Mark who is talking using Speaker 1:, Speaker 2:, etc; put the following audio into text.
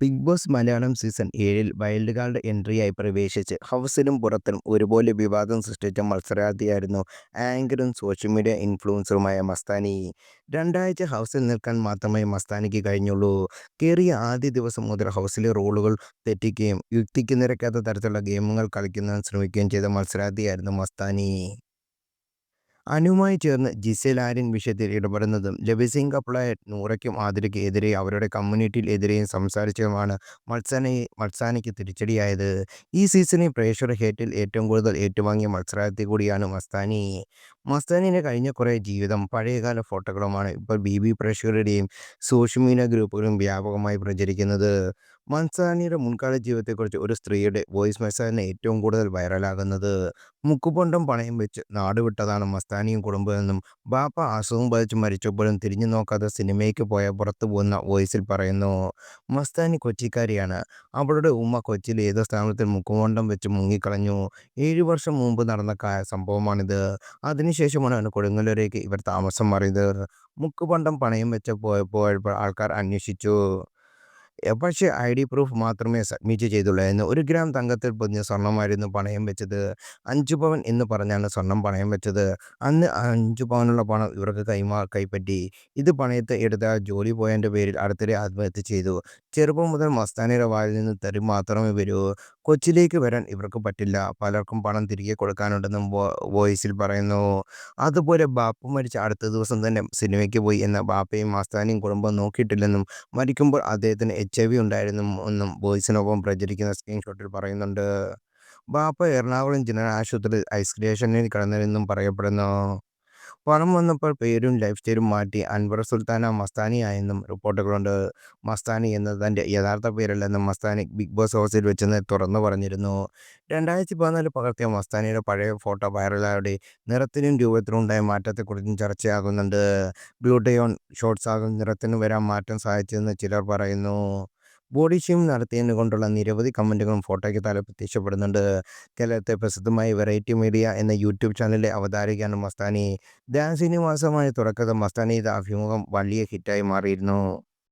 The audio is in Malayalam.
Speaker 1: ബിഗ് ബോസ് മലയാളം സീസൺ ഏഴിൽ വൈൽഡ് കാർഡ് എൻട്രിയായി പ്രവേശിച്ച് ഹൗസിലും പുറത്തും ഒരുപോലെ വിവാദം സൃഷ്ടിച്ച മത്സരാർത്ഥിയായിരുന്നു ആങ്കറും സോഷ്യൽ മീഡിയ ഇൻഫ്ലുവൻസറുമായ മസ്താനി. രണ്ടാഴ്ച ഹൗസിൽ നിൽക്കാൻ മാത്രമേ മസ്താനിക്ക് കഴിഞ്ഞുള്ളൂ. കയറിയ ആദ്യ ദിവസം മുതൽ ഹൗസിലെ റോളുകൾ തെറ്റിക്കുകയും യുക്തിക്ക് നിരക്കാത്ത തരത്തിലുള്ള ഗെയിമുകൾ കളിക്കുന്നതിന് ശ്രമിക്കുകയും ചെയ്ത മത്സരാർത്ഥിയായിരുന്നു മസ്താനി. അനുവുമായി ചേർന്ന് ജിസേൽ ആര്യൻ വിഷയത്തിൽ ഇടപെടുന്നതും ലബിസിംഗ് കപ്പിളായ നൂറയ്ക്കും ആതിരയ്ക്ക് എതിരെ അവരുടെ കമ്മ്യൂണിറ്റിയിൽ എതിരെയും സംസാരിച്ചതുമാണ് മത്സാനയെ മത്സാനയ്ക്ക് തിരിച്ചടിയായത്. ഈ സീസണിൽ പ്രേക്ഷകരുടെ ഹേറ്റിൽ ഏറ്റവും കൂടുതൽ ഏറ്റുവാങ്ങിയ മത്സരാർത്ഥി കൂടിയാണ് മസ്താനി. മസ്താനിയുടെ കഴിഞ്ഞ കുറേ ജീവിതം, പഴയകാല ഫോട്ടോകളുമാണ് ഇപ്പോൾ ബി ബി പ്രേക്ഷകരുടെയും സോഷ്യൽ മീഡിയ ഗ്രൂപ്പുകളും വ്യാപകമായി പ്രചരിക്കുന്നത്. മൻസാനിയുടെ മുൻകാല ജീവിതത്തെക്കുറിച്ച് ഒരു സ്ത്രീയുടെ വോയിസ് മെസ്സേജാണ് ഏറ്റവും കൂടുതൽ വൈറലാകുന്നത്. മുക്കുപൊണ്ടും പണയം വെച്ച് നാടുവിട്ടതാണ് മസ്താനിയും കുടുംബമെന്നും ബാപ്പ അസുഖം ബാധിച്ച് മരിച്ചപ്പോഴും തിരിഞ്ഞു നോക്കാതെ സിനിമയ്ക്ക് പോയ പുറത്തു പോകുന്ന വോയിസിൽ പറയുന്നു. മസ്താനി കൊച്ചിക്കാരിയാണ്. അവളുടെ ഉമ്മ കൊച്ചിയിൽ ഏതോ സ്ഥാനത്തിൽ മുക്കുപൊണ്ടം വെച്ച് മുങ്ങിക്കളഞ്ഞു. ഏഴു വർഷം മുമ്പ് നടന്ന സംഭവമാണിത്. അതിനുശേഷമാണ് കൊടുങ്ങല്ലൂരേക്ക് ഇവർ താമസം മാറിയത്. മുക്കുപണ്ടം പണയം വെച്ച് പോയപ്പോൾ ആൾക്കാർ അന്വേഷിച്ചു. പക്ഷേ ഐ ഡി പ്രൂഫ് മാത്രമേ സബ്മിറ്റ് ചെയ്തുള്ളായിരുന്നു. ഒരു ഗ്രാം തങ്കത്തിൽ പൊതിഞ്ഞ സ്വർണമായിരുന്നു പണയം വെച്ചത്. അഞ്ചു പവൻ എന്ന് പറഞ്ഞാണ് സ്വർണം പണയം വെച്ചത്. അന്ന് അഞ്ചു പവനുള്ള പണം ഇവർക്ക് കൈമാ കൈപ്പറ്റി. ഇത് പണയത്തെ എടുത്ത ജോലി പോയതിന്റെ പേരിൽ അടുത്തിടെ ആത്മഹത്യ ചെയ്തു. ചെറുപ്പം മുതൽ മസ്താനിയുടെ വായിൽ നിന്ന് തെറി മാത്രമേ വരൂ. കൊച്ചിയിലേക്ക് വരാൻ ഇവർക്ക് പറ്റില്ല. പലർക്കും പണം തിരികെ കൊടുക്കാനുണ്ടെന്നും വോയിസിൽ പറയുന്നു. അതുപോലെ ബാപ്പ മരിച്ച അടുത്ത ദിവസം തന്നെ സിനിമയ്ക്ക് പോയി എന്ന ബാപ്പയും ആസ്ഥാനയും കുടുംബം നോക്കിയിട്ടില്ലെന്നും മരിക്കുമ്പോൾ അദ്ദേഹത്തിന് എച്ച് ഐ വി ഉണ്ടായിരുന്നു എന്നും വോയിസിനൊപ്പം പ്രചരിക്കുന്ന സ്ക്രീൻഷോട്ടിൽ പറയുന്നുണ്ട്. ബാപ്പ എറണാകുളം ജനറൽ ആശുപത്രിയിൽ ഐസൊലേഷനിൽ കിടന്നിരുന്നും പറയപ്പെടുന്നു. പണം വന്നപ്പോൾ പേരും ലൈഫ് സ്റ്റൈലും മാറ്റി അൻവർ സുൽത്താന മസ്താനിയായെന്നും റിപ്പോർട്ടുകളുണ്ട്. മസ്താനി എന്നത് തന്റെ യഥാർത്ഥ പേരല്ലെന്നും മസ്താനി ബിഗ് ബോസ് ഹൗസിൽ വെച്ച് തുറന്നു പറഞ്ഞിരുന്നു. രണ്ടായിരത്തി പതിനാല് പകർത്തിയ മസ്താനിയുടെ പഴയ ഫോട്ടോ വൈറലായുടെ നിറത്തിനും രൂപത്തിനും ഉണ്ടായ മാറ്റത്തെക്കുറിച്ചും ചർച്ചയാകുന്നുണ്ട്. ഗ്ലൂട്ടയോൺ ഷോർട്സാകും നിറത്തിന് വരാൻ മാറ്റം സഹായിച്ചതെന്ന് ചിലർ പറയുന്നു. ബോഡി ഷേമിംഗ് നടത്തിയതിനെ കൊണ്ടുള്ള നിരവധി കമന്റുകളും ഫോട്ടോയ്ക്ക് താഴെ പ്രത്യക്ഷപ്പെടുന്നുണ്ട്. കേരളത്തെ പ്രസിദ്ധമായ വെറൈറ്റി മീഡിയ എന്ന യൂട്യൂബ് ചാനലിലെ അവതാരകയാണ് മസ്താനി. ഡാൻസിന് മാസമായ തുടക്കത്തിൽ മസ്താനിയുടെ അഭിമുഖം വലിയ ഹിറ്റായി മാറിയിരുന്നു.